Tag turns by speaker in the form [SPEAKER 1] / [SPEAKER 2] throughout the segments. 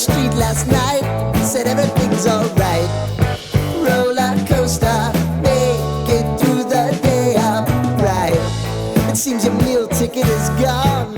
[SPEAKER 1] street last night. Said everything's alright. Roller coaster, make it through the day upright. It seems your meal ticket is gone,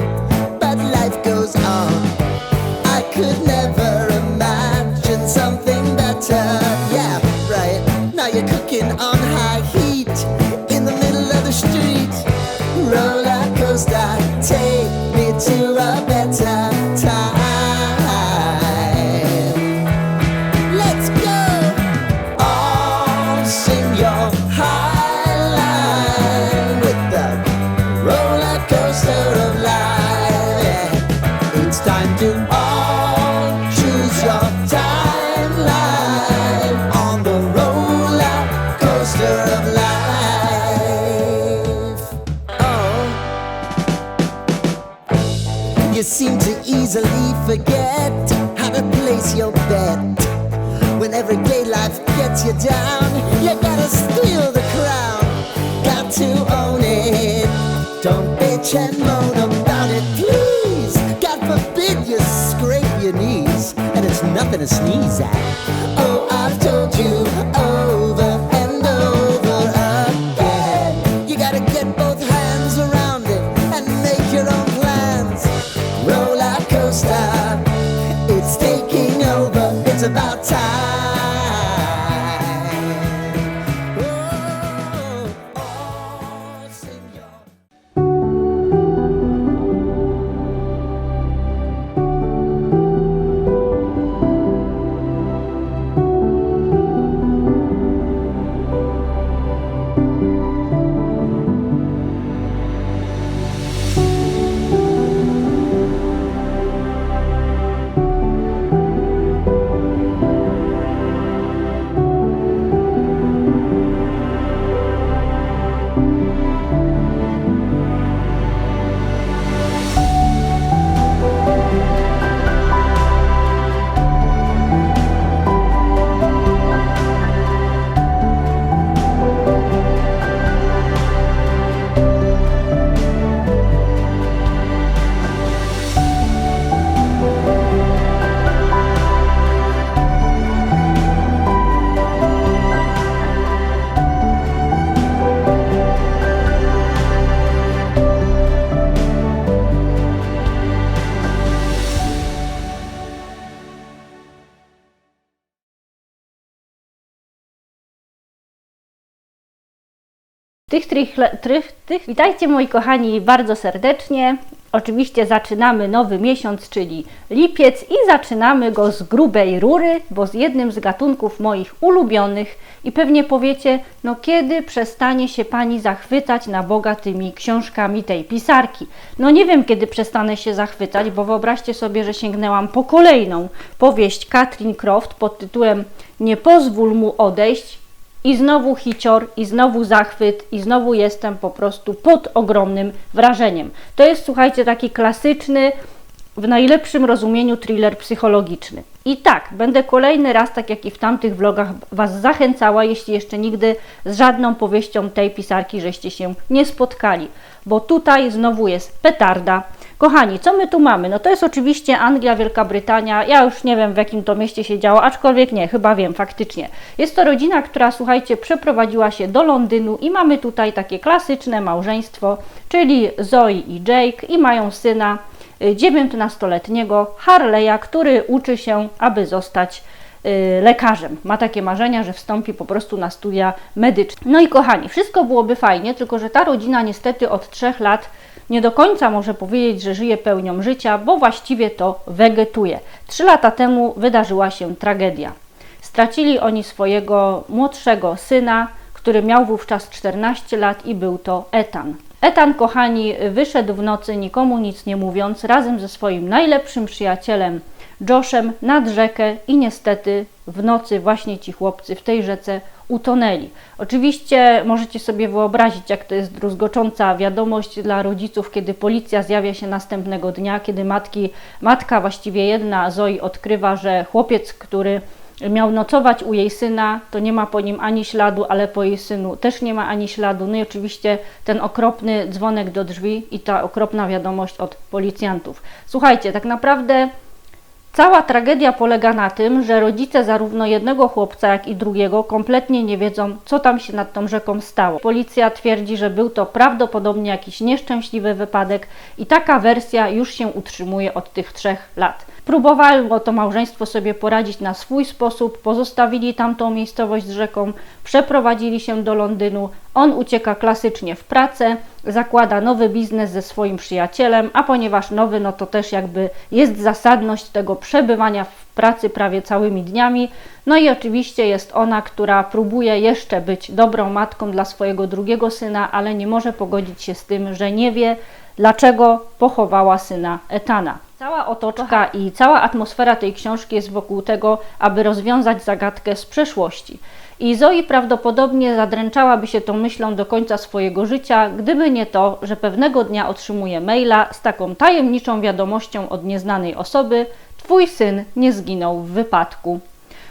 [SPEAKER 1] bet. When everyday life gets you down, you gotta steal the crown. Got to own it. Don't bitch and moan about it, please. God forbid you scrape your knees, and it's nothing to sneeze at. Oh, I've told you over and over again. You gotta get both hands around it and make your own plans. Roller coaster, about time.
[SPEAKER 2] Tych, tych, tych, tych, witajcie moi kochani bardzo serdecznie. Oczywiście zaczynamy nowy miesiąc, czyli lipiec i zaczynamy go z grubej rury, bo z jednym z gatunków moich ulubionych i pewnie powiecie, no kiedy przestanie się Pani zachwycać na Boga tymi książkami tej pisarki? No nie wiem kiedy przestanę się zachwycać, bo wyobraźcie sobie, że sięgnęłam po kolejną powieść Katrin Croft pod tytułem Nie pozwól mu odejść, i znowu hicior, i znowu zachwyt, i znowu jestem po prostu pod ogromnym wrażeniem. To jest, słuchajcie, taki klasyczny, w najlepszym rozumieniu thriller psychologiczny. I tak, będę kolejny raz, tak jak i w tamtych vlogach, Was zachęcała, jeśli jeszcze nigdy z żadną powieścią tej pisarki żeście się nie spotkali, bo tutaj znowu jest petarda. Kochani, co my tu mamy? No to jest oczywiście Anglia, Wielka Brytania. Ja już nie wiem w jakim to mieście się działo, aczkolwiek nie, chyba wiem faktycznie. Jest to rodzina, która słuchajcie, przeprowadziła się do Londynu i mamy tutaj takie klasyczne małżeństwo, czyli Zoe i Jake i mają syna 19-letniego Harleya, który uczy się, aby zostać y, lekarzem. Ma takie marzenia, że wstąpi po prostu na studia medyczne. No i kochani, wszystko byłoby fajnie, tylko że ta rodzina niestety od trzech lat nie do końca może powiedzieć, że żyje pełnią życia, bo właściwie to wegetuje. Trzy lata temu wydarzyła się tragedia. Stracili oni swojego młodszego syna, który miał wówczas 14 lat i był to Etan. Etan, kochani, wyszedł w nocy nikomu nic nie mówiąc, razem ze swoim najlepszym przyjacielem Joshem nad rzekę i niestety w nocy właśnie ci chłopcy w tej rzece utonęli. Oczywiście możecie sobie wyobrazić, jak to jest druzgocząca wiadomość dla rodziców, kiedy policja zjawia się następnego dnia, kiedy matki, matka, właściwie jedna Zoi odkrywa, że chłopiec, który miał nocować u jej syna, to nie ma po nim ani śladu, ale po jej synu też nie ma ani śladu. No i oczywiście ten okropny dzwonek do drzwi i ta okropna wiadomość od policjantów. Słuchajcie, tak naprawdę Cała tragedia polega na tym, że rodzice zarówno jednego chłopca, jak i drugiego kompletnie nie wiedzą, co tam się nad tą rzeką stało. Policja twierdzi, że był to prawdopodobnie jakiś nieszczęśliwy wypadek i taka wersja już się utrzymuje od tych trzech lat. Próbowało to małżeństwo sobie poradzić na swój sposób, pozostawili tamtą miejscowość z rzeką, przeprowadzili się do Londynu. On ucieka klasycznie w pracę, zakłada nowy biznes ze swoim przyjacielem, a ponieważ nowy, no to też jakby jest zasadność tego przebywania w pracy prawie całymi dniami. No i oczywiście jest ona, która próbuje jeszcze być dobrą matką dla swojego drugiego syna, ale nie może pogodzić się z tym, że nie wie, dlaczego pochowała syna Etana. Cała otoczka i cała atmosfera tej książki jest wokół tego, aby rozwiązać zagadkę z przeszłości. I Zoe prawdopodobnie zadręczałaby się tą myślą do końca swojego życia, gdyby nie to, że pewnego dnia otrzymuje maila z taką tajemniczą wiadomością od nieznanej osoby: Twój syn nie zginął w wypadku.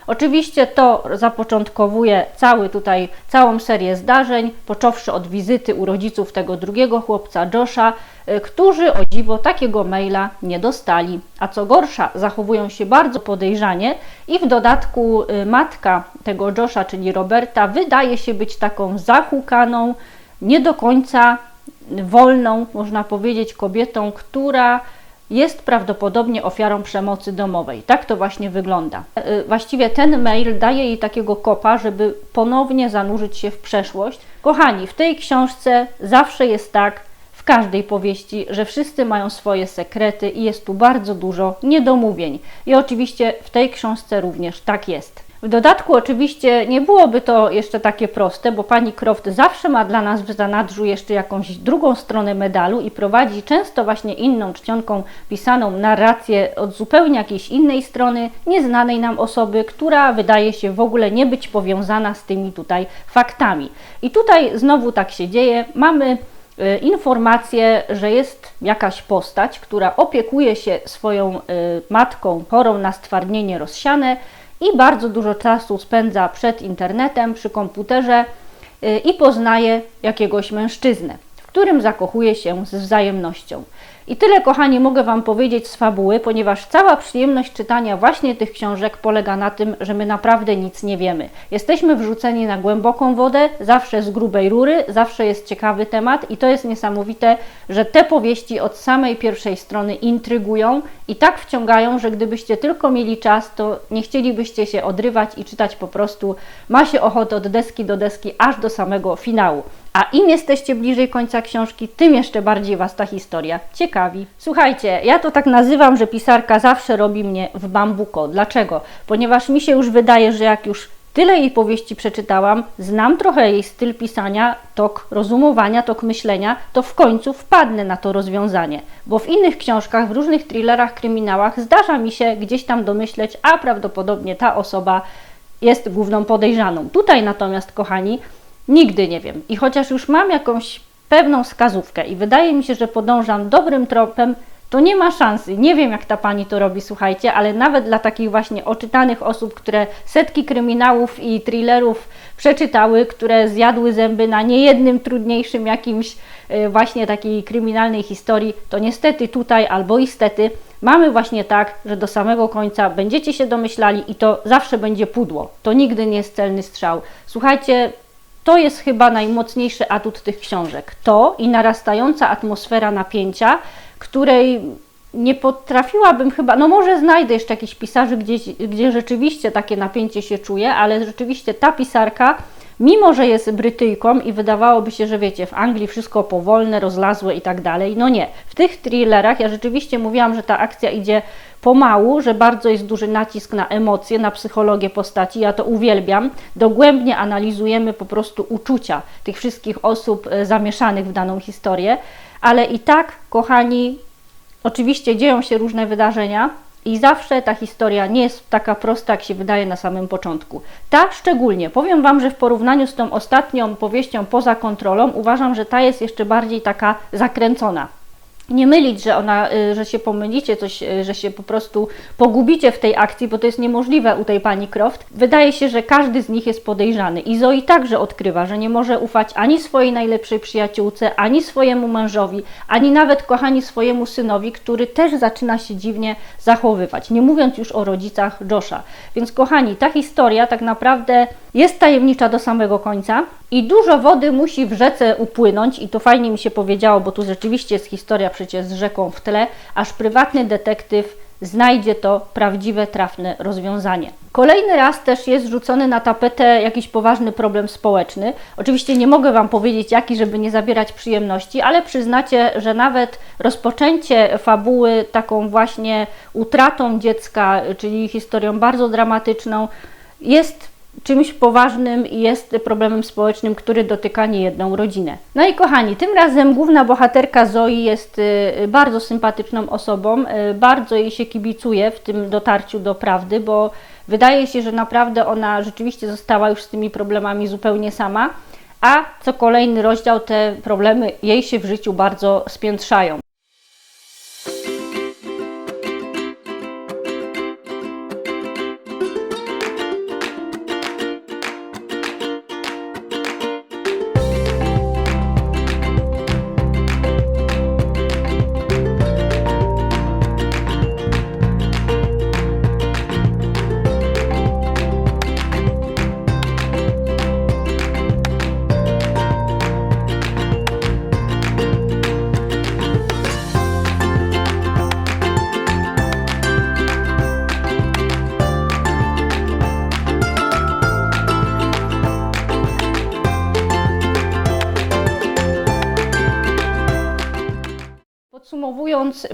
[SPEAKER 2] Oczywiście to zapoczątkowuje cały tutaj, całą serię zdarzeń, począwszy od wizyty u rodziców tego drugiego chłopca, Josha, y, którzy o dziwo takiego maila nie dostali. A co gorsza, zachowują się bardzo podejrzanie i w dodatku y, matka tego Josha, czyli Roberta, wydaje się być taką zahukaną, nie do końca wolną, można powiedzieć, kobietą, która jest prawdopodobnie ofiarą przemocy domowej. Tak to właśnie wygląda. E, właściwie ten mail daje jej takiego kopa, żeby ponownie zanurzyć się w przeszłość. Kochani, w tej książce zawsze jest tak, w każdej powieści, że wszyscy mają swoje sekrety i jest tu bardzo dużo niedomówień. I oczywiście w tej książce również tak jest. W dodatku oczywiście nie byłoby to jeszcze takie proste, bo pani Croft zawsze ma dla nas w zanadrzu jeszcze jakąś drugą stronę medalu i prowadzi często właśnie inną czcionką pisaną narrację od zupełnie jakiejś innej strony, nieznanej nam osoby, która wydaje się w ogóle nie być powiązana z tymi tutaj faktami. I tutaj znowu tak się dzieje. Mamy y, informację, że jest jakaś postać, która opiekuje się swoją y, matką chorą na stwardnienie rozsiane i bardzo dużo czasu spędza przed internetem, przy komputerze y, i poznaje jakiegoś mężczyznę, w którym zakochuje się z wzajemnością. I tyle, kochani, mogę Wam powiedzieć z fabuły, ponieważ cała przyjemność czytania właśnie tych książek polega na tym, że my naprawdę nic nie wiemy. Jesteśmy wrzuceni na głęboką wodę, zawsze z grubej rury, zawsze jest ciekawy temat i to jest niesamowite, że te powieści od samej pierwszej strony intrygują i tak wciągają, że gdybyście tylko mieli czas, to nie chcielibyście się odrywać i czytać po prostu ma się ochotę od deski do deski aż do samego finału. A im jesteście bliżej końca książki, tym jeszcze bardziej Was ta historia ciekawi. Słuchajcie, ja to tak nazywam, że pisarka zawsze robi mnie w bambuko. Dlaczego? Ponieważ mi się już wydaje, że jak już tyle jej powieści przeczytałam, znam trochę jej styl pisania, tok rozumowania, tok myślenia, to w końcu wpadnę na to rozwiązanie. Bo w innych książkach, w różnych thrillerach, kryminałach zdarza mi się gdzieś tam domyśleć, a prawdopodobnie ta osoba jest główną podejrzaną. Tutaj natomiast, kochani, Nigdy nie wiem. I chociaż już mam jakąś pewną wskazówkę i wydaje mi się, że podążam dobrym tropem, to nie ma szansy. Nie wiem, jak ta pani to robi, słuchajcie, ale nawet dla takich właśnie oczytanych osób, które setki kryminałów i thrillerów przeczytały, które zjadły zęby na niejednym trudniejszym jakimś e, właśnie takiej kryminalnej historii, to niestety tutaj albo istety mamy właśnie tak, że do samego końca będziecie się domyślali i to zawsze będzie pudło. To nigdy nie jest celny strzał. Słuchajcie, to jest chyba najmocniejszy atut tych książek. To i narastająca atmosfera napięcia, której nie potrafiłabym chyba, no może znajdę jeszcze jakichś pisarzy, gdzie, gdzie rzeczywiście takie napięcie się czuje, ale rzeczywiście ta pisarka mimo że jest Brytyjką i wydawałoby się, że wiecie, w Anglii wszystko powolne, rozlazłe i tak dalej, no nie. W tych thrillerach ja rzeczywiście mówiłam, że ta akcja idzie pomału, że bardzo jest duży nacisk na emocje, na psychologię postaci, ja to uwielbiam. Dogłębnie analizujemy po prostu uczucia tych wszystkich osób e, zamieszanych w daną historię, ale i tak, kochani, oczywiście dzieją się różne wydarzenia, i zawsze ta historia nie jest taka prosta, jak się wydaje na samym początku. Ta szczególnie. Powiem Wam, że w porównaniu z tą ostatnią powieścią poza kontrolą, uważam, że ta jest jeszcze bardziej taka zakręcona. Nie mylić, że ona, y, że się pomylicie, coś, y, że się po prostu pogubicie w tej akcji, bo to jest niemożliwe u tej pani Croft. Wydaje się, że każdy z nich jest podejrzany i Zoe także odkrywa, że nie może ufać ani swojej najlepszej przyjaciółce, ani swojemu mężowi, ani nawet kochani swojemu synowi, który też zaczyna się dziwnie zachowywać, nie mówiąc już o rodzicach Josha. Więc kochani, ta historia tak naprawdę jest tajemnicza do samego końca i dużo wody musi w rzece upłynąć i to fajnie mi się powiedziało, bo tu rzeczywiście jest historia przecież z rzeką w tle, aż prywatny detektyw znajdzie to prawdziwe, trafne rozwiązanie. Kolejny raz też jest rzucony na tapetę jakiś poważny problem społeczny. Oczywiście nie mogę Wam powiedzieć jaki, żeby nie zabierać przyjemności, ale przyznacie, że nawet rozpoczęcie fabuły taką właśnie utratą dziecka, czyli historią bardzo dramatyczną, jest czymś poważnym i jest problemem społecznym, który dotyka niejedną rodzinę. No i kochani, tym razem główna bohaterka Zoe jest y, bardzo sympatyczną osobą, y, bardzo jej się kibicuje w tym dotarciu do prawdy, bo wydaje się, że naprawdę ona rzeczywiście została już z tymi problemami zupełnie sama, a co kolejny rozdział te problemy jej się w życiu bardzo spiętrzają.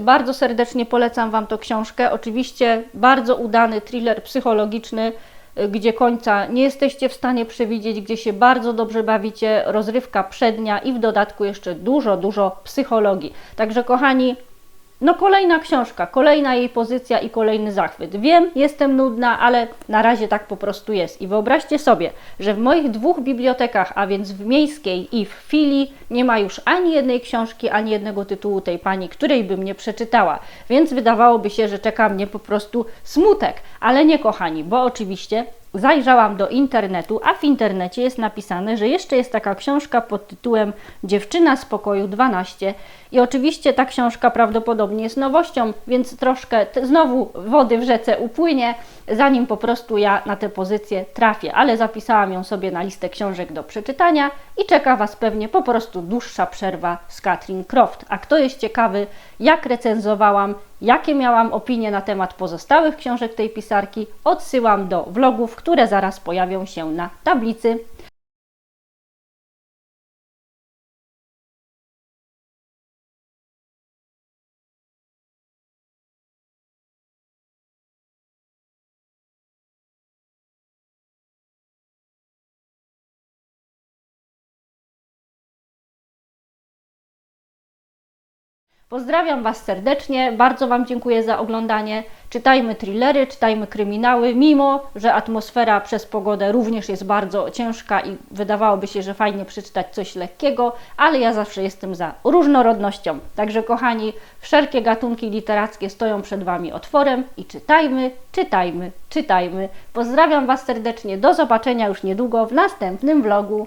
[SPEAKER 2] Bardzo serdecznie polecam Wam tę książkę. Oczywiście bardzo udany thriller psychologiczny, y, gdzie końca nie jesteście w stanie przewidzieć, gdzie się bardzo dobrze bawicie, rozrywka przednia i w dodatku jeszcze dużo, dużo psychologii. Także kochani, no kolejna książka, kolejna jej pozycja i kolejny zachwyt. Wiem, jestem nudna, ale na razie tak po prostu jest. I wyobraźcie sobie, że w moich dwóch bibliotekach, a więc w miejskiej i w filii, nie ma już ani jednej książki, ani jednego tytułu tej pani, której bym nie przeczytała. Więc wydawałoby się, że czeka mnie po prostu smutek. Ale nie kochani, bo oczywiście zajrzałam do internetu, a w internecie jest napisane, że jeszcze jest taka książka pod tytułem Dziewczyna z pokoju 12 i oczywiście ta książka prawdopodobnie jest nowością, więc troszkę znowu wody w rzece upłynie, zanim po prostu ja na tę pozycję trafię, ale zapisałam ją sobie na listę książek do przeczytania i czeka Was pewnie po prostu dłuższa przerwa z Katrin Croft. A kto jest ciekawy, jak recenzowałam, jakie miałam opinie na temat pozostałych książek tej pisarki, odsyłam do vlogów, które zaraz pojawią się na tablicy. Pozdrawiam Was serdecznie, bardzo Wam dziękuję za oglądanie. Czytajmy thrillery, czytajmy kryminały, mimo że atmosfera przez pogodę również jest bardzo ciężka i wydawałoby się, że fajnie przeczytać coś lekkiego, ale ja zawsze jestem za różnorodnością. Także kochani, wszelkie gatunki literackie stoją przed Wami otworem i czytajmy, czytajmy, czytajmy. Pozdrawiam Was serdecznie, do zobaczenia już niedługo w następnym vlogu.